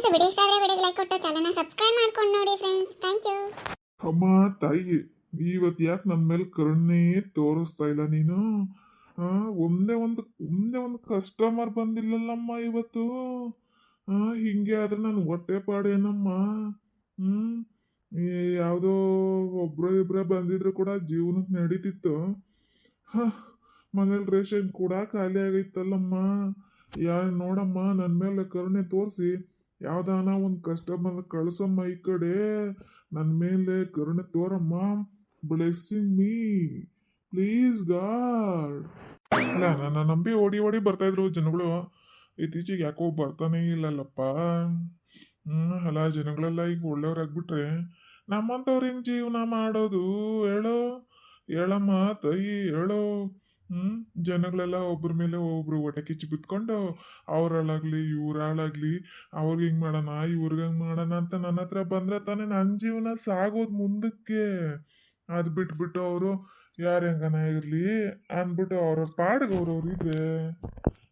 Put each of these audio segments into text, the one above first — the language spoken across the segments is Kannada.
ಫ್ರೆಂಡ್ಸ್ ವಿಡಿಯೋ ಇಷ್ಟ ಆದರೆ ವಿಡಿಯೋಗೆ ಲೈಕ್ ಕೊಟ್ಟು ಚಾನಲ್ನ ಸಬ್ಸ್ಕ್ರೈಬ್ ಮಾಡ್ಕೊಂಡು ನೋಡಿ ಫ್ರೆಂಡ್ಸ್ ಥ್ಯಾಂಕ್ ಯು ಅಮ್ಮ ತಾಯಿ ಇವತ್ತು ಯಾಕೆ ನಮ್ಮ ಮೇಲೆ ಕರುಣೆ ತೋರಿಸ್ತಾ ಇಲ್ಲ ನೀನು? ಒಂದೇ ಒಂದು ಒಂದೇ ಒಂದು ಕಸ್ಟಮರ್ ಬಂದಿಲ್ಲಲ್ಲಮ್ಮ ಇವತ್ತು? ಹಿಂಗೆ ಆದ್ರೆ ನಾನು ಹೊಟ್ಟೆ ಪಾಡೇನಮ್ಮ? ಈ ಯಾವುದೋ ಒಬ್ಬರೇ ಇಬ್ರ ಬಂದಿದ್ರು ಕೂಡ ಜೀವನಕ್ಕೆ ನಡೀತಿತ್ತು. ಹ, ಮನೇಲಿ ರೇಷನ್ ಕೂಡ ಖಾಲಿ ಆಗೈತಲ್ಲಮ್ಮ? ಯಾ ನೋಡಮ್ಮ ನನ್ನ ಮೇಲೆ ಕರುಣೆ ತೋರಿಸಿ. ಯಾವ್ದಾನ ಒಂದು ಕಸ್ಟಮರ್ ಕಳ್ಸಮ್ಮ ಈ ಕಡೆ ನನ್ನ ಮೇಲೆ ಕರುಣೆ ತೋರಮ್ಮ ಬ್ಲೆಸ್ಸಿಂಗ್ ಮೀ ಪ್ಲೀಸ್ ಗಾಡ್ ಇಲ್ಲ ನನ್ನ ನಂಬಿ ಓಡಿ ಓಡಿ ಬರ್ತಾ ಇದ್ರು ಜನಗಳು. ಇತ್ತೀಚೆಗೆ ಯಾಕೋ ಬರ್ತಾನೆ ಇಲ್ಲಲ್ಲಪ್ಪ. ಹ್ಞೂ ಅಲ್ಲ, ಜನಗಳೆಲ್ಲ ಈಗ ಒಳ್ಳೆಯವ್ರಾಗ್ಬಿಟ್ರೆ ನಮ್ಮಂಥವ್ರು ಹಿಂಗೆ ಜೀವನ ಮಾಡೋದು ಹೇಳೋ? ಹೇಳಮ್ಮ ತಾಯಿ, ಹೇಳೋ. ಹ್ಮ್? ಜನಗಳೆಲ್ಲ ಒಬ್ಬರ ಮೇಲೆ ಒಬ್ರು ಹೊಟ್ಟೆ ಕಿಚ್ಚು ಬಿತ್ಕೊಂಡು ಅವ್ರಳಾಗ್ಲಿ ಇವ್ರಾಳಾಗ್ಲಿ ಅವ್ರಿಗೆ ಹಿಂಗ್ ಮಾಡೋಣ, ಇವ್ರಿಗೆ ಹಂಗ್ ಮಾಡೋಣ ಅಂತ ನನ್ನ ಹತ್ರ ಬಂದ್ರೆ ತಾನೇ ನನ್ನ ಜೀವನ ಸಾಗೋದು ಮುಂದಕ್ಕೆ. ಅದು ಬಿಟ್ಬಿಟ್ಟು ಅವರು, ಯಾರು ಹೆಂಗನ ಇರಲಿ? ಅಂದ್ಬಿಟ್ಟು ಅವ್ರವ್ರ ಪಾಡಿಗೆ ಅವ್ರವ್ರು ಇದ್ರೆ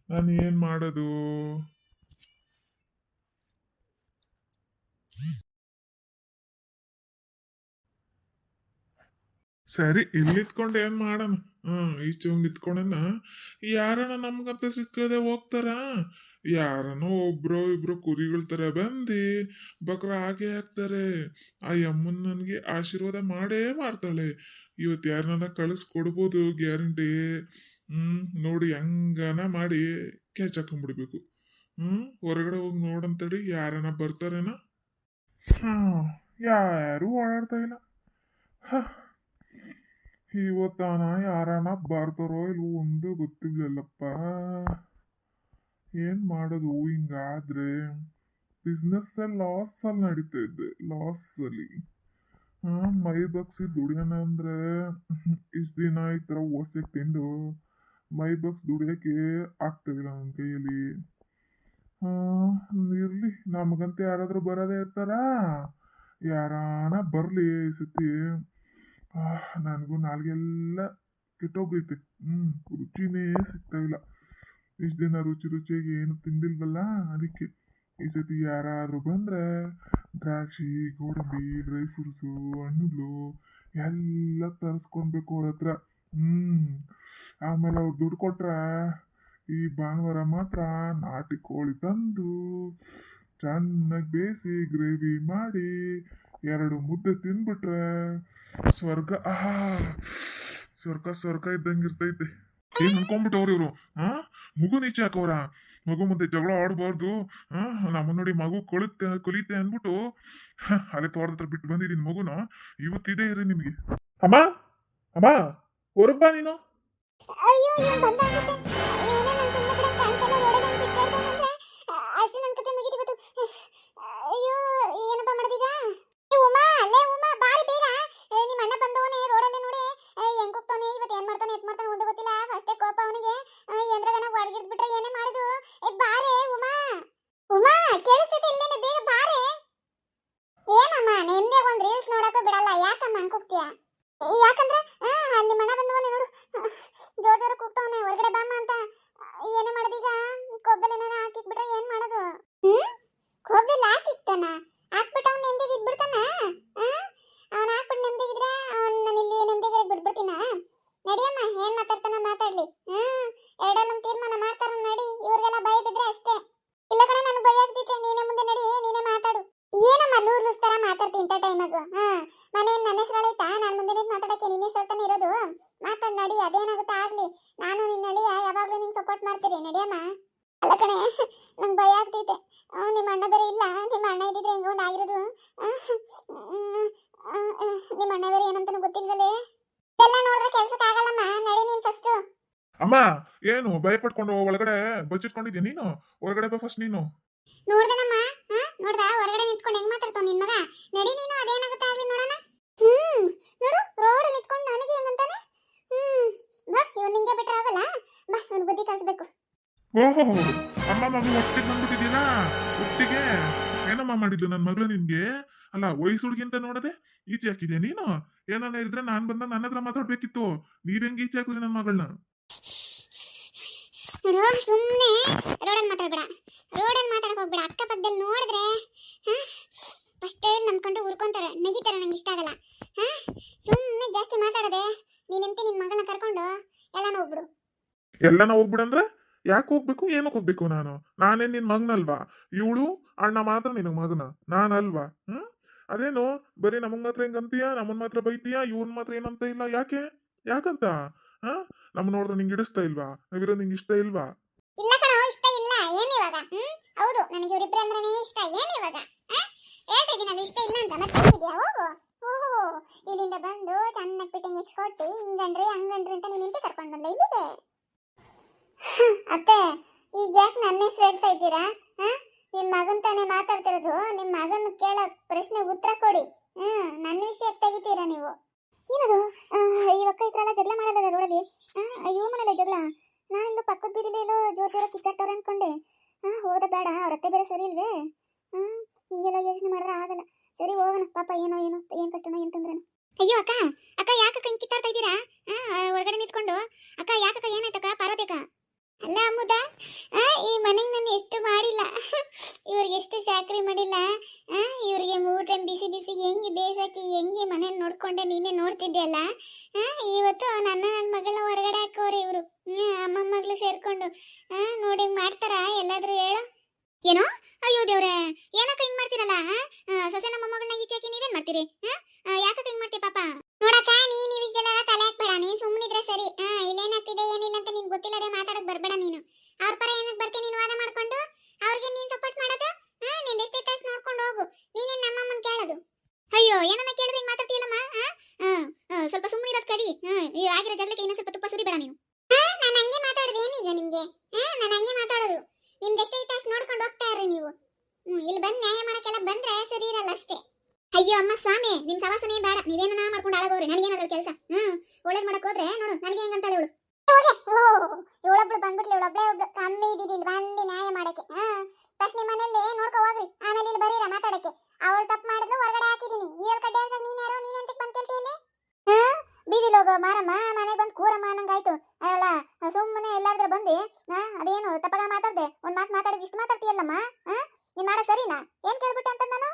ನಾನು ಏನು ಮಾಡೋದು? ಸರಿ, ಇಲ್ಲಿ ಏನ್ ಮಾಡೋಣ? ಹ್ಮ್ ಈಚೆ ಹೋಗಿ ಯಾರಾನ ನಮ್ಗಂತ ಸಿಕ್ಕದೆ ಹೋಗ್ತಾರ? ಯಾರನೋ ಒಬ್ರೋ ಇಬ್ರು ಕುರಿಗಳ ತರ ಬಂದಿ ಬಕ್ರ ಹಾಗೆ ಹಾಕ್ತಾರೆ. ಆ ಯಮ್ಮನ್ ನನಗೆ ಆಶೀರ್ವಾದ ಮಾಡೇ ಮಾಡ್ತಾಳೆ. ಇವತ್ತು ಯಾರನ್ನ ಕಳಿಸ್ಕೊಡ್ಬೋದು, ಗ್ಯಾರಂಟಿ. ಹ್ಮ್, ನೋಡಿ ಹೆಂಗನ ಮಾಡಿ ಕ್ಯಾಚ್ ಹಾಕೊಂಡ್ಬಿಡ್ಬೇಕು ಹ್ಮ್, ಹೊರಗಡೆ ಹೋಗಿ ನೋಡಂತಡಿ ಯಾರನ ಬರ್ತಾರೇನ? ಹ್ಮ್ ಯಾರು ಓಡಾಡ್ತಾ ಇಲ್ಲ. ಇವತ್ತಾನ ಯಾರಾನ ಬರ್ತಾರೋ ಇಲ್ವೋ ಒಂದು ಗೊತ್ತಿಲ್ಲಲ್ಲಪ್ಪ ಏನ್ ಮಾಡೋದು ಹಿಂಗಾದ್ರೆ? ಬಿಸ್ನೆಸ್ ಲಾಸ್ ಅಲ್ಲಿ ನಡೀತಾ ಇದ್ದೆ ಲಾಸ್ ಅಲ್ಲಿ. ಮೈ ಬಗ್ಸಿ ದುಡಿಯೋಣ ಅಂದ್ರೆ ಇಷ್ಟು ದಿನ ಈ ತರ ಓಸೆ ತಿಂದು ಮೈ ಬಗ್ಸ್ ದುಡಿಯೋಕೆ ಆಗ್ತಿಲ್ಲ ನನ್ನ ಕೈಯಲ್ಲಿ. ಇರ್ಲಿ, ನಮಗಂತ ಯಾರಾದ್ರೂ ಬರೋದೇ ಇರ್ತಾರ? ಯಾರಾನ ಬರ್ಲಿ ಈ ಸತಿ. ನನಗೂ ನಾಲ್ಗೆಲ್ಲ ಕೆಟ್ಟೋಗೈತೆ ಹ್ಞೂ ರುಚಿನೇ ಸಿಗ್ತಾ ಇಲ್ಲ. ಇಷ್ಟು ದಿನ ರುಚಿ ರುಚಿಯಾಗಿ ಏನು ತಿಂದಿಲ್ವಲ್ಲ, ಅದಕ್ಕೆ ಈ ಸತಿ ಯಾರಾದರೂ ಬಂದ್ರೆ ದ್ರಾಕ್ಷಿ, ಗೋಡಂಬಿ ಡ್ರೈ ಫ್ರೂಟ್ಸು ಹಣ್ಣುಗಳು ಎಲ್ಲ ತರಿಸ್ಕೊಳ್ಬೇಕು ಅವ್ರ ಹತ್ರ. ಹ್ಞೂ ಆಮೇಲೆ ಅವ್ರು ದುಡ್ಡು ಕೊಟ್ರೆ ಈ ಭಾನುವಾರ ಮಾತ್ರ ನಾಟಿ ಕೋಳಿ ತಂದು ಚೆನ್ನಾಗಿ ಬೇಯಿಸಿ ಗ್ರೇವಿ ಮಾಡಿ ಎರಡು ಮುದ್ದೆ ತಿಂದ್ಬಿಟ್ರೆ ಸ್ವರ್ಗ ಆಹಾರ ಸ್ವರ್ಗ ಸ್ವರ್ಗ ಇದ್ದಂಗೆ ಇರ್ತೈತೆ. ಏನ್ ಅನ್ಕೊಂಡ್ಬಿಟ್ಟವ್ರಿ ಇವರು? ಹಾ ಮಗು ನೀಚೆ ಹಾಕವ್ರ ಮಗು ಮುಂದೆ ಜಗಳ ಆಡಬಾರ್ದು. ಹಾ ನಮ್ಮ ನೋಡಿ ಮಗು ಕೊಳುತ್ತೆ, ಕೊಲಿತೆ ಅಂದ್ಬಿಟ್ಟು ಅಲ್ಲೇ ತೋಟದ ಹತ್ರ ಬಿಟ್ಟು ಬಂದಿದ್ದೀನಿ ಮಗುನ. ಇವತ್ತಿದೆ ಇರಿ ನಿಮ್ಗೆ. ಅಮ್ಮ? ಅಮ್ಮ, ಹೊರಗ್ ಬಾ ನೀನು. ಯಾಕಮ್ಮ ಹಂಗ್ ಹೋಗ್ತೀಯಾ? ಯಾಕಂದ್ರೆ ಅಲ್ಲಿ ಮಣ ಬಂದವನೆ ನೋಡು. ಜೋರ್ ಜೋರ ಕೂಗ್ತಾವನೆ, ಹೊರಗಡೆ ಬಾಮ್ಮ ಅಂತ. ಏನೇ ಮಾಡೋದೀಗ ಕೊಬ್ಬಲ್ ಏನಾರ ಹಾಕಿಕ್ಬಿಟ್ರೆ ಏನ್ ಮಾಡೋದು? ಹ್ಮ್? ಕೊಬ್ಬಲ್ ಹಾಕಿಕ್ತಾನ ಹಾಕ್ಬಿಟ್ಟು ಅವ್ನು ನೆಮ್ಮದಿಗೆ ಇದ್ಬಿಡ್ತಾನ? ಅವ್ನು ಹಾಕ್ಬಿಟ್ಟು ನೆಮ್ಮದಿಗಿದ್ರೆ ಅವ್ನು ನಾನು ಇಲ್ಲಿ ನೆಮ್ಮದಿಗೆ ಬಿಡ್ಬಿಡ್ತೀನ ನಡಿಯಮ್ಮ, ಏನ್ ಮಾತಾಡ್ತಾನ ಮಾತಾಡ್ಲಿ. ಹ್ಮ್ ಎರಡಲ್ಲೊಂದು ತೀರ್ಮಾನ ಮಾಡ್ತಾರ ನಡಿ ಇವ್ರಿಗೆಲ್ಲ ಭಯ ಬಿದ್ರೆ ಅಷ್ಟೇ ಇಲ್ಲ ಕಡೆ ನಾನು ಭಯ ಆಗ್ತಿದ್ದೆ ನೀನೇ ಮುಂದೆ ನಡಿ ನೀನೇ ಮಾತಾಡು ಏನಮ್ಮ ಲೂರ್ ಲೂಸ್ ತರ ಮಾತಾಡ್ತೀನಿ ಇಂಥ ಟೈಮಾಗು ಹಾ ಮನೆ ನನ್ನ ಹೆಸರಳೈತಾ ನಾನು ಮುಂದೆ ನಿಂತು ಮಾತಾಡಕ್ಕೆ ನಿನ್ನ ಹೆಸರ್ತಾನೆ ಇರೋದು ಮಾತಾಡ್ ನಡಿ ಅದೇನಾಗುತ್ತೆ ಆಗ್ಲಿ ನಾನು ನಿನ್ನ ಅಳಿಯ ಯಾವಾಗ್ಲೂ ನಿಂಗೆ ಸಪೋರ್ಟ್ ಮಾಡ್ತೀರಿ ನಡಿಯಮ್ಮ? ಅಲ್ಲ ಕಣೆ ನಂಗೆ ಭಯ ಆಗ್ತೈತೆ. ನಿಮ್ಮ ಅಣ್ಣ ಬೇರೆ ಇಲ್ಲ ನಿಮ್ಮ ಅಣ್ಣ ಇದ್ದಿದ್ರೆ ಹೆಂಗ ಒಂದು ಆಗಿರೋದು. ನಿಮ್ಮ ಅಣ್ಣ ಬೇರೆ ಏನಂತಾನು ಗೊತ್ತಿಲ್ವಲ್ಲೇ? ಎಲ್ಲ ನೋಡಿದ್ರೆ ಕೆಲ್ಸಕ್ಕೆ ಆಗಲ್ಲಮ್ಮ ನಡಿ ನೀನು ಫಸ್ಟ್ ಅಮ್ಮ ಏನು ಭಯ ಪಟ್ಕೊಂಡು ಒಳಗಡೆ ಬಚ್ಚಿಟ್ಕೊಂಡಿದ್ಯಾ ನೀನು? ಹೊರಗಡೆ ಬಾ ಫಸ್ಟ್ ನೀನು. ನೋಡ್ದನಮ್ಮ ನೋಡ್ದ? ಹೊರಗಡೆ ನಿಂತ್ಕೊಂಡು ಹೆಂಗ್ ಮಾತಾಡ್ತಾವ ನಿನ್ ಮಗ? ನಡಿ ನೀನು ಅದೇನಾಗುತ್ತೆ ಆಗ್ಲಿ ನೋಡೋಣ? ಹ್ಮ್ ನೋಡು ರೋಡ್ ನಿಂತ್ಕೊಂಡು ನನಗೆ ಹೆಂಗಂತಾನೆ ಹ್ಮ್. ಬಾ ಇವ್ನು ನಿಂಗೆ ಬಿಟ್ರೆ ಆಗಲ್ಲ. ಬಾ ಇವ್ನು ಬುದ್ಧಿ ಕಲಿಸ್ಬೇಕು. ಓಹೋ ಅಮ್ಮ ಮಗು ಒಟ್ಟಿಗೆ ಬಂದ್ಬಿಟ್ಟಿದ್ದೀರಾ ಒಟ್ಟಿಗೆ ಏನಮ್ಮ ಮಾಡಿದ್ದು ನನ್ನ ಮಗಳು ನಿನ್ಗೆ? ಅಲ್ಲ ವಯಸ್ಸು ಹುಡುಗಿಂತ ನೋಡದೆ ಈಚೆ ಹಾಕಿದ್ಯಾ ನೀನು? ಏನಾರ ಇದ್ರೆ ನಾನ್ ಬಂದ ನನ್ನ ಹತ್ರ ಮಾತಾಡ್ಬೇಕಿತ್ತು. ನೀವ್ ಹೆಂಗ್ ಈಚೆ ಹಾಕಿದ್ರಿ ನನ್ನ ಮಗಳನ್ನ? ನೋಡು ಸುಮ್ಮನೆ ರೋಡಲ್ಲಿ ಮಾತಾಡ್ಬೇಡ. ರೋಡಲ್ಲಿ ಮಾತಾಡಕ್ ಹೋಗ್ಬೇಡ. ಅಕ್ಕಪಕ್ಕದಲ್ಲಿ ನೋಡಿದ್ರೆ ಫಸ್ಟ್ ನಂಬ್ಕೊಂಡು ಉರ್ಕೊಂತಾರೆ ನಗಿತಾರೆ ನಂಗೆ ಇಷ್ಟ ಆಗಲ್ಲ. ಹಾ ಸುಮ್ಮನೆ ಜಾಸ್ತಿ ಮಾತಾಡದೆ. ನೀನ್ ಎಂತಿ ನಿನ್ ಮಗಳನ್ನ ಕರ್ಕೊಂಡು ಎಲ್ಲಾನ ಹೋಗ್ಬಿಡು. ಎಲ್ಲನ ಹೋಗ್ಬಿಡಂದ್ರೆ? ಯಾಕೆ ಹೋಗ್ಬೇಕು? ಏನಕ್ಕೆ ಹೋಗ್ಬೇಕು ನಾನು? ನಾನೇ ನಿನ್ ಮಗನಲ್ವಾ? ಇವಳು ಅಣ್ಣ ಮಾತ್ರ ನಿನಗ್ ಮಗನ? ನಾನಲ್ವಾ? ಹ್ಮ್? ಅದೇನು? ಬರೀ ನಮಗ್ ಮಾತ್ರ ಹೆಂಗಂತೀಯ ನಮ್ಮನ್ ಮಾತ್ರ ಬೈತೀಯ? ಇವನ್ ಮಾತ್ರ ಏನಂತ ಇಲ್ಲ? ಯಾಕೆ? ಯಾಕಂತ? ಹಾ? ನಮ್ ನೋಡಿದ್ರೆ ನಿಂಗೆ ಇಡಿಸ್ತಾ ಇಲ್ವಾ? ನಾವಿರೋ ನಿಂಗೆ ಇಷ್ಟ ಇಲ್ವಾ? ಇಲ್ಲ ಕಣೋ ಇಷ್ಟ ಇಲ್ಲ. ಏನ್ ಇವಾಗ? ಹ್ಮ್? ಹೌದು ನನಗೆ ಇವರಿಬ್ರು ಅಂದ್ರೇನೆ ಇಷ್ಟ. ಏನ್ ಇವಾಗ? ಹೇಳ್ತಿದ್ದೀನಲ್ಲ ಇಷ್ಟ ಇಲ್ಲ ಅಂತ. ಮತ್ತೆ ಹೋಗು. ಓಹೋ, ಇಲ್ಲಿಂದ ಬಂದು ಚೆನ್ನಾಗಿ ಫಿಟ್ಟಿಂಗ್ ಎಕ್ಸ್ ಕೊಟ್ಟು ಹಿಂಗನ್ರಿ ಹಂಗನ್ರಿ ಅಂತ ನೀನು ಇಂಟಿ ಕರ್ಕೊಂಡು ಬಂದ ಇಲ್ಲಿಗೆ? ಅತ್ತೆ, ಈಗ ಯಾಕೆ ನನ್ನ ಹೆಸರು ಹೇಳ್ತಾ ಇದ್ದೀರಾ? ನಿಮ್ಮ ಮಗನ್ ತಾನೇ ಮಾತಾಡ್ತಿರೋದು. ನಿಮ್ಮ ಮಗನ್ ಕೇಳೋ ಪ್ರಶ್ನೆ ಉತ್ತರ ಕೊಡಿ. ಹ್ಮ್ ನನ್ನ ವಿಷಯ ತೆಗಿತೀರಾ ನೀವು? ಏನದು? ಈ ಒಕ್ಕ ಇತ್ರಲ್ಲ ಜಗಳ ಮಾಡಲ್ಲ ರೋಡಲ್ಲಿ? ಇವ್ ಮಾಡಲ್ಲ ಜಗಳ? ನಾನೆಲ್ಲೋ ಪಕ್ಕದ ಬೀದಿಲಿ ಎಲ್ಲೋ ಜೋರ್ ಜೋರ ಕಿಚ್ಚಾಡ್ತವ್ರೆ ಅನ್ಕೊಂಡೆ. ಹಾ, ಹೋದ ಬೇಡ, ಅವ್ರ ಅತ್ತೆ ಬೇರೆ ಸರಿ ಇಲ್ವೇ? ಹ್ಮ್ ಹಿಂಗೆಲ್ಲ ಯೋಚನೆ ಮಾಡಿದ್ರೆ ಆಗಲ್ಲ. ಸರಿ ಹೋಗೋಣ ಪಾಪ ಏನೋ ಏನೋ ಏನ್ ಕಷ್ಟನೋ ಏನಂತಂದ್ರೆ ಅಯ್ಯೋ ಅಕ್ಕ ಅಕ್ಕ ಯಾಕಕ್ಕ ಹಿಂಗ್ ಕಿತ್ತಾಡ್ತಾ ಇದ್ದೀರಾ? ಹೊರಗಡೆ ನಿಂತ್ಕೊಂಡು. ಅಕ್ಕ ಯಾಕಕ್ಕ ಏನಾಯ್ತಕ್ಕ? ಪಾರ್ವತಿಕ ಅಲ್ಲ ಅಮ್ಮುದ ಈ ಮನೆಗೆ ನಾನು ಎಷ್ಟು ಮಾಡಿಲ್ಲ. ಇವ್ರಿಗೆ ಎಷ್ಟು ಶಾಕ್ರಿ ಮಾಡಿಲ್ಲ. ಇವ್ರಿಗೆ ಮೂರ್ ಟೈಮ್ ಬಿಸಿ ಬಿಸಿ ಹೆಂಗೆ ಬೇಸಾಕಿ ಹೆಂಗೆ ಮನೇಲಿ ನೋಡ್ಕೊಂಡೆ ನೀನೇ ನೋಡ್ತಿದ್ದೆ ಅಲ್ಲ. ಆ, ಇವತ್ತು ನನ್ನ ನನ್ನ ಮಗಳ ಹೊರಗಡೆ ಹಾಕೋರಿ ಇವರು. ಅಮ್ಮ ಮಗಳು ಸೇರ್ಕೊಂಡು. ನೋಡಿ ಮಾಡ್ತಾರ? ಎಲ್ಲಾದ್ರೂ ಹೇಳು. ಏನೋ ಅಯ್ಯೋ ದೇವ್ರೆ ಏನಕ್ಕ ಹಿಂಗ್ ಮಾಡ್ತೀರಲ್ಲ ಆ? ಆ, ಸೊಸೆ ನಮ್ಮ ಮಗಳನ್ನ ಈಚೆಗೆ ನೀವೇನ್ ಮಾಡ್ತೀರಿ ಆ? ಆ, ಯಾಕಕ್ಕ ಹಿಂಗ್ ಮಾಡ್ತೀಯ ಪಾಪ ನೋಡಕ್ಕ ನೀನ್ ಈ ವಿಷಯದಲ್ಲ ತಲೆ ಹಾಕ್ಬೇಡ ನೀನ್ ಸುಮ್ಮನಿದ್ರೆ ಸರಿ ಆ ಇಲ್ಲೇನಾಗ್ತಿದೆ ಏನಿಲ್ಲ ಅಂತ ನಿನ್ ಗೊತ್ತಿಲ್ಲದೆ ಮಾತಾಡಕ್ ಬರ್ಬೇಡ ನೀನು ಅವ್ರ ಪರ ಏನಕ್ ಬರ್ತೀನಿ ನೀನು ವಾದ ಮಾಡ್ಕೊಂಡು ಅವ್ರಿಗೆ ನೀನ್ ಸಪೋರ್ಟ್ ಮಾಡೋದು ಆ ನಿಂದ ಎಷ್ಟೈತೆ ಅಷ್ಟು ನೋಡ್ಕೊಂಡು ಹೋಗು ನೀನೇನ್ ನಮ್ಮಮ್ಮನ್ ಕೇಳೋದು ಅಯ್ಯೋ ಏನನ್ನ ಕೇಳಿದ್ರೆ ಹಿಂಗ್ ಮಾತಾಡ್ತೀಯಲ್ಲಮ್ಮ ಆ? ಆ, ಆ, ಸ್ವಲ್ಪ ಸುಮ್ಮನೆ ಇರೋದ್ ಕಲಿ ಆ, ಈ ಆಗಿರೋ ಜಗಳಕ್ಕೆ ಇನ್ನೂ ಸ್ವಲ್ಪ ತುಪ್ಪ ಸುರಿಬೇಡ ನೀನು ನಾನು ಹಂಗೆ ಮಾತಾಡೋದು ಏನೀಗ ನಿಮ್ಗೆ ನಾನು ಹಂಗೆ ಮಾತಾಡೋದು ನಿಮ್ದು ಎಷ್ಟೈತೆ ಅಷ್ಟು ನೋಡ್ಕೊಂಡು ಹೋಗ್ತಾ ಇರ್ರಿ ನೀವು ಹ್ಮ್ ಇಲ್ಲಿ ಬಂದ್ ನ್ಯಾಯ ಮಾಡಕ್ಕೆಲ್ಲ ಬಂದ್ರೆ ಸರಿ ಇರಲ್ಲ ಅಷ್ಟೇ ಅಯ್ಯೋ ಅಮ್ಮ ಸ್ವಾಮಿ ನಿಮ್ ಸವಾಸನೆ ಬೇಡ. ನೀವೇನ ಮಾಡ್ಕೊಂಡು ಆಳಗೋರಿ ನನಗೇನದ್ರ ಕೆಲಸ? ಹ್ಮ್, ಒಳ್ಳೇದ್ ಮಾಡಕ್ ಹೋದ್ರೆ ನೋಡು, ನನಗೆ ಹೆಂಗಂತಾಳೆ ಇವಳು. ಇವಳೊಬ್ಳು ಬಂದ್ಬಿಟ್ಲಿ, ಇವಳೊಬ್ಳೆ ಒಬ್ಳು. ಕಮ್ಮಿ ಇದ್ದಿದ್ದಿಲ್ಲ, ಬಂದು ನ್ಯಾಯ ಮಾಡಕ್ಕೆ. ಹಾ ಫಸ್ಟ್ ನಿಮ್ಮ ಮನೇಲಿ ನೋಡ್ಕೊ ಹೋಗ್ರಿ. ಆಮೇಲೆ ಇಲ್ಲಿ ಬರೀರ ಮಾತಾಡಕ್ಕೆ. ಅವಳು ತಪ್ಪು ಮಾಡಿದ್ಲು, ಹೊರಗಡೆ ಹಾಕಿದೀನಿ ಈ ಕಡ್ಡೆ ಅಂತ ನೀನ್ ಯಾರೋ, ನೀನ್ ಎಂತಕ್ ಬಂದ್ ಕೇಳ್ತಿ ಇಲ್ಲಿ? ಹಾ, ಬೀದಿಲ್ ಹೋಗೋ, ಮಾರಮ್ಮ. ಮನೆಗೆ ಬಂದು ಕೂರಮ್ಮ ಅನ್ನಂಗಾಯ್ತು ಅಲ್ಲ ಸುಮ್ಮನೆ ಎಲ್ಲಾದ್ರೂ ಬಂದು. ಹಾ, ಅದೇನು ತಪ್ಪಾಗ ಮಾತಾಡ್ದೆ. ಒಂದ್ ಮಾತು ಮಾತಾಡಿದ್ ಇಷ್ಟು ಮಾತಾಡ್ತೀಯಲ್ಲಮ್ಮ? ಹಾ, ನೀನ್ ಮಾಡೋ ಸರಿನಾ? ಏನ್ ಕೇಳ್ಬಿಟ್ಟೆ ಅಂತ ನಾನು?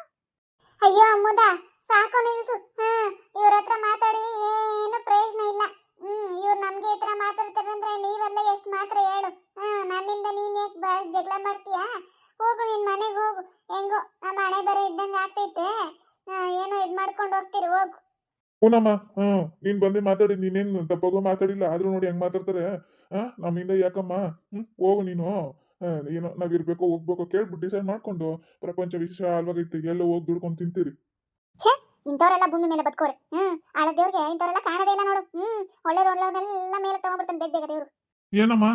ಅಯ್ಯೋ ಅಮ್ಮುದ, ಸಾಕು ನಿಲ್ಸು. ಹ್ಮ್, ಇವ್ರ ಹತ್ರ ಮಾತಾಡಿ, ಏನು ಪ್ರಯೋಜನ ಇಲ್ಲ. ಹ್ಮ್, ಇವ್ರು ನಮ್ಗೆ ಈ ತರ ಮಾತಾಡ್ತಾರೆ ಅಂದ್ರೆ ನೀವೆಲ್ಲ ಎಷ್ಟು ಮಾತ್ರ ಹೇಳು. ಹ್ಮ್, ನನ್ನಿಂದ ನೀನ್ ಯಾಕೆ ಬ, ಜಗಳ ಮಾಡ್ತೀಯಾ? ಹೋಗು, ನಿನ್ ಮನೆಗೆ ಹೋಗು. ಹೆಂಗೋ, ನಮ್ಮ ಹಣೆ ಬರ ಇದ್ದಂಗೆ ಆಗ್ತೈತೆ. ಏನೋ ಇದ್ ಮಾಡ್ಕೊಂಡು ಹೋಗ್ತೀರಿ, ಹೋಗು. ಪೂನಮ್ಮ, ಹ್ಮ್, ನೀನ್ ಬಂದೆ ಮಾತಾಡಿ, ನೀನೇನು ತಪ್ಪಾಗೋ ಮಾತಾಡಿಲ್ಲ? ಆದ್ರೂ ನೋಡಿ ಹೆಂಗ್ ಮಾತಾಡ್ತಾರೆ. ಹ್ಮ್ ನಮ್ಮಿಂದ ಯಾಕಮ್ಮ? ಹ್ಮ್, ಹೋಗು ನೀನು. ಏನೋ ನಾವು ಇರ್ಬೇಕು ಹೋಗ್ಬೇಕು ಕೇಳ್ಬಿಟ್ಟು ಡಿಸೈಡ್ ಮಾಡ್ಕೊಂಡು ಪ್ರಪಂಚ ವಿಶಾಲವಾಗೈತೆ ಎಲ್ಲ ಹೋಗಿ ದುಡ್ಕೊಂಡು ತಿಂತೀರಿ. ಇಂಥವರೆಲ್ಲ ಭೂಮಿ ಮೇಲೆ ಬದುಕೋರೆ. ಹ್ಮ್ ಆಳ ದೇವ್ರಿಗೆ ಇಂಥವರೆಲ್ಲ ಕಾಣದೇ ಇಲ್ಲ ನೋಡು. ಹ್ಮ್ ಒಳ್ಳೆ ಒಳ್ಳೆಯವನ್ನೆಲ್ಲ ಮೇಲೆ ತಗೊಂಡ್ಬಿಡ್ತಾನೆ ಬೇಗ ಬೇಗ ದೇವ್ರು ಏನಮ್ಮ?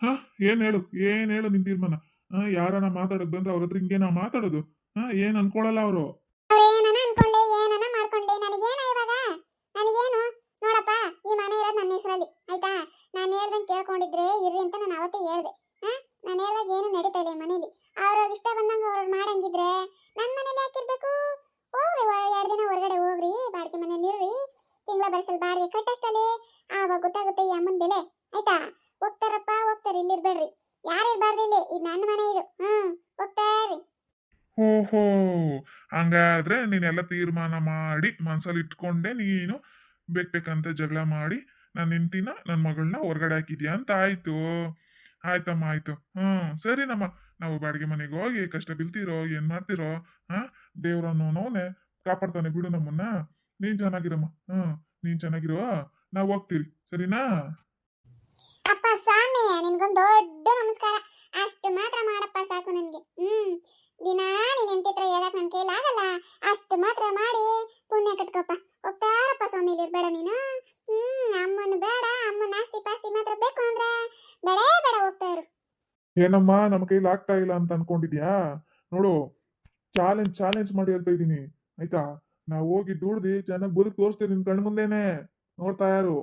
ಹಾ ಏನ್ ಹೇಳು? ಏನ್ ಹೇಳು ನಿನ್ ತೀರ್ಮಾನ? ಹ ಯಾರನ್ನ ಮಾತಾಡಕ್ ಬಂದ್ರೆ ಅವ್ರ ಹತ್ರ ಹಿಂಗೇನ ಮಾತಾಡೋದು. ಹಾ ಏನ್ ಅನ್ಕೊಳಲ್ಲ ಅವರು. ಏನನ ಅನ್ಕೊಂಡೆ ಏನನ ಮಾಡ್ಕೊಂಡೆ ನನಗೇನ ಇವಾಗ? ನನಗೇನು? ನೋಡಪ್ಪ ಈ ಮನೆ ಇರೋದು ನನ್ನ ಹೆಸರಲ್ಲಿ ಆಯ್ತಾ? ನಾನು ಹೇಳ್ದಂಗೆ ಕೇಳ್ಕೊಂಡಿದ್ರೆ ಇರ್ರಿ ಅಂತ ನಾನು ಅವತ್ತೇ ಹೇಳ್ದೆ ಹಾ ನಾನು ಹೇಳ್ದಾಗ ಏನು ನಡೀತಾ ಇಲ್ಲ ಈ ಮನೇಲಿ ಅವ್ರವ್ರ ಇಷ್ಟ ಬಂದಂಗೆ ಅವ್ರು ಮಾಡಂಗಿದ್ರೆ ನನ್ನ ಮನೇಲಿ ಯಾಕಿರ್ಬೇಕು ಹೋಗ್ರಿ ಎರಡು ದಿನ ಹೊರಗಡೆ ಹೋಗ್ರಿ ಬಾಡಿಗೆ ಮನೇಲಿ ಇರ್ರಿ ತಿಂಗಳ ಬರ್ಸಲ್ ಬಾಡಿಗೆ ಕಟ್ಟಷ್ಟಲ್ಲಿ ಆವಾಗ ಗೊತ್ತಾಗುತ್ತೆ ಈ ಅಮ್ಮನ ಬೆಲೆ ಆಯ್ತಾ? ಹೋಗ್ತಾರಪ್ಪ, ಹೋಗ್ತಾರೆ. ಇಲ್ಲಿ ಇರ್ಬೇಡ್ರಿ ಯಾರು ಇರ್ಬಾರ್ದು ಇಲ್ಲಿ? ಇದು ನನ್ನ ಮನೆ ಇದು. ಹ್ಮ್, ಹೋಗ್ತಾರ್ರಿ. ಓಹೋ, ಹಂಗಾದ್ರೆ ನೀನೆಲ್ಲ ತೀರ್ಮಾನ ಮಾಡಿ, ಮನ್ಸಲ್ಲಿ ಇಟ್ಕೊಂಡೆ ನೀನು ಬೇಕ್ ಬೇಕಂತ ಜಗಳ ಮಾಡಿ ನನ್ನ ಹೆಂಡತಿನ ನನ್ನ ಮಗಳನ್ನ ಹೊರಗಡೆ ಹಾಕಿದ್ಯಾ ಅಂತ ಆಯ್ತು. ಆಯ್ತಮ್ಮ, ಆಯ್ತು. ಹ್ಮ್, ಸರಿನಮ್ಮ. ನಾವು ಬಾಡಿಗೆ ಮನೆಗೆ ಹೋಗಿ ಕಷ್ಟ ಬೀಳ್ತಿರೋ, ಏನ್ ಮಾಡ್ತಿರೋ, ಹಾ? ದೇವ್ರನ್ನೋನೇ ಕಾಪಾಡ್ತಾನೆ ಬಿಡು ನಮ್ಮನ್ನ. ನೀನ್ ಚೆನ್ನಾಗಿರಮ್ಮ. ಹ್ಮ್, ನೀನ್ ಚೆನ್ನಾಗಿರೋ, ನಾವು ಹೋಗ್ತೀರಿ. ಸರಿನಾ? ಸ್ವಾಮಿ ನಿನ್ಗೊಂದು ದೊಡ್ಡ ನಮಸ್ಕಾರ. ಅಷ್ಟು ಮಾತ್ರ ಮಾಡಪ್ಪ ಸಾಕು ನನಗೆ. ಹ್ಮ್ ದಿನ ನೀನ್ ಎಂತಿತ್ರ ಹೇಳಕ್ ನನ್ ಕೈಲಾಗಲ್ಲ ಅಷ್ಟು ಮಾತ್ರ ಮಾಡಿ ಪುಣ್ಯ ಕಟ್ಕೋಪ್ಪ. ಹೋಗ್ತಾರಪ್ಪ ಸ್ವಾಮಿ ಇರ್ಬೇಡ ನೀನು. ಹ್ಮ್ ಅಮ್ಮನ ಬೇಡ ಅಮ್ಮನ ಆಸ್ತಿ ಪಾಸ್ತಿ ಮಾತ್ರ ಬೇಕು ಅಂದ್ರೆ ಬೇಡ ಬೇಡ ಹೋಗ್ತಾ ಇರು. ಏನಮ್ಮ ನಮ್ಮ ಕೈಲಿ ಆಗ್ತಾ ಇಲ್ಲ ಅಂತ ಅನ್ಕೊಂಡಿದ್ಯಾ? ನೋಡು ಚಾಲೆಂಜ್ ಚಾಲೆಂಜ್ ಮಾಡಿ ಹೇಳ್ತಾ ಇದ್ದೀನಿ. ಆಯ್ತಾ? ನಾ ಹೋಗಿ ದುಡ್ದು ಚೆನ್ನಾಗಿ ಬದುಕು ತೋರಿಸ್ತೀವಿ ನಿನ್ ಕಣ್ ಮುಂದೆನೆ ನೋಡ್ತಾ ಯಾರು?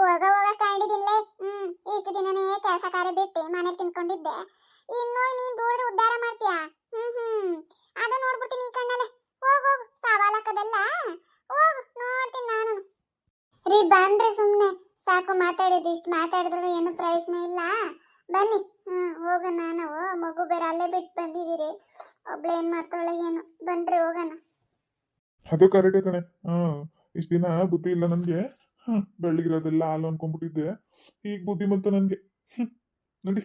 ಹೋಗ ಹೋಗ ಕಂಡಿದ್ದೀನ್ಲೇ ಹ್ಮ್, ಇಷ್ಟು ದಿನನೇ ಕೆಲಸ ಕಾರ್ಯ ಬಿಟ್ಟು ಮನೇಲಿ ತಿನ್ಕೊಂಡಿದ್ದೆ. ಇನ್ನು ನೀನ್ ದುಡ್ದು ಉದ್ಧಾರ ಮಾಡ್ತೀಯ? ಹ್ಮ್ ಹ್ಮ್. ಅದು ನೋಡ್ಬಿಡ್ತೀನಿ ಈ ಕಣ್ಣಲ್ಲೇ. ಹೋಗ್, ಹೋಗು ಸವಾಲಕ್ಕದಲ್ಲ ಹೋಗು, ನೋಡ್ತೀನಿ ನಾನು. ರೀ, ಬಂದ್ರಿ ಸುಮ್ನೆ. ಸಾಕು, ಮಾತಾಡಿದ್ದು ಇಷ್ಟು ಮಾತಾಡಿದ್ರು ಏನು ಪ್ರಯೋಜನ ಇಲ್ಲ. ಬನ್ನಿ. ಹ್ಞೂ ಹೋಗೋಣ ನಾವು ಮಗು ಬೇರೆ ಅಲ್ಲೇ ಬಿಟ್ಟು ಬಂದಿದ್ದೀರಿ. ಒಬ್ಳು ಏನು ಮಾಡ್ತಾಳೆ ಏನು? ಬನ್ರಿ, ಹೋಗೋಣ. ಅದು ಕರೆಕ್ಟ್ ಕಣೆ. ಹಾ ದಿನ ಬುದ್ಧಿ ಇಲ್ಲ ನನಗೆ ಹಾಂ ಬೆಳಗಿರೋದೆಲ್ಲ ಹಾಲು ಅನ್ಕೊಂಡ್ಬಿಟ್ಟಿದ್ದೆ. ಈಗ ಬುದ್ಧಿ ಬಂತು ನನಗೆ ನೋಡಿ.